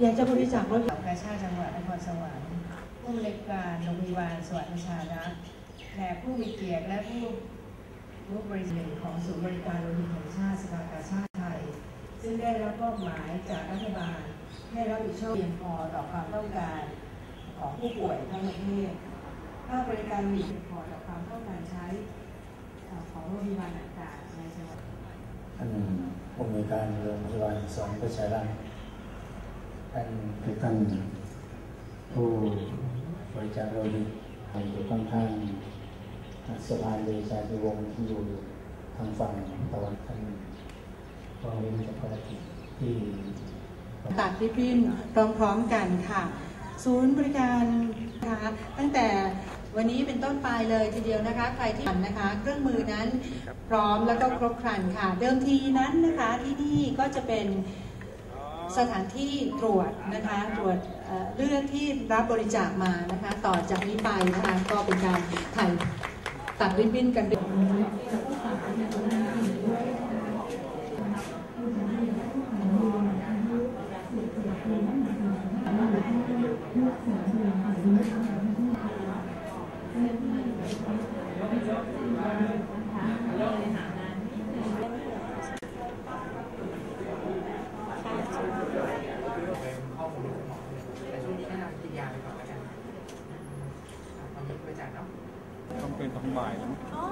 อยากจะบริจาครถกาชาติจังหวัดนครสวรรค์ผู้บริการโรงพยาบาลสวรรค์ประชารักษ์และผู้มีเกียรติและผู้ผู้บริการของศูนย์บริการโลหิตแห่งชาติสภากาชาติไทย ซึ่งได้รับมอบหมายจากรัฐบาล ให้รับผิดชอบเพียงพอต่อความต้องการของผู้ป่วยทั้งประเทศภาคบริการมีเพียงพอต่อความต้องการใช้ของโรงพยาบาลต่างๆในจังหวัดท่านผู้มีการโรงพยาบาลสองประชารัฐ ท่านทุกท่านผู้บริจาคโลหิตอยู่ข้างสะพานเดชาติวงศ์ที่อยู่ทางฝั่งตะวันท่านก็เว้นจากภารกิจที่ตัดริบบิ้นพร้อมๆกันค่ะ ศูนย์บริการนะคะตั้งแต่วันนี้เป็นต้นไปเลยทีเดียวนะคะ ใครที่ผ่านนะคะ เครื่องมือนั้นพร้อมแล้วก็ครบครันค่ะ เดิมทีนั้นนะคะที่นี่ก็จะเป็น สถานที่ตรวจนะคะตรวจเลือดที่รับบริจาคมานะคะต่อจากนี้ไปนะคะก็เป็นการถ่ายตัดริบบิ้นกันด้วย แต่ช่วงนี้แนะนำกินยาไปก่อนแล้วกันตอนนี้ บริจาคเนาะต้องเป็นตอนบ่ายแล้วมั้งอ๋อ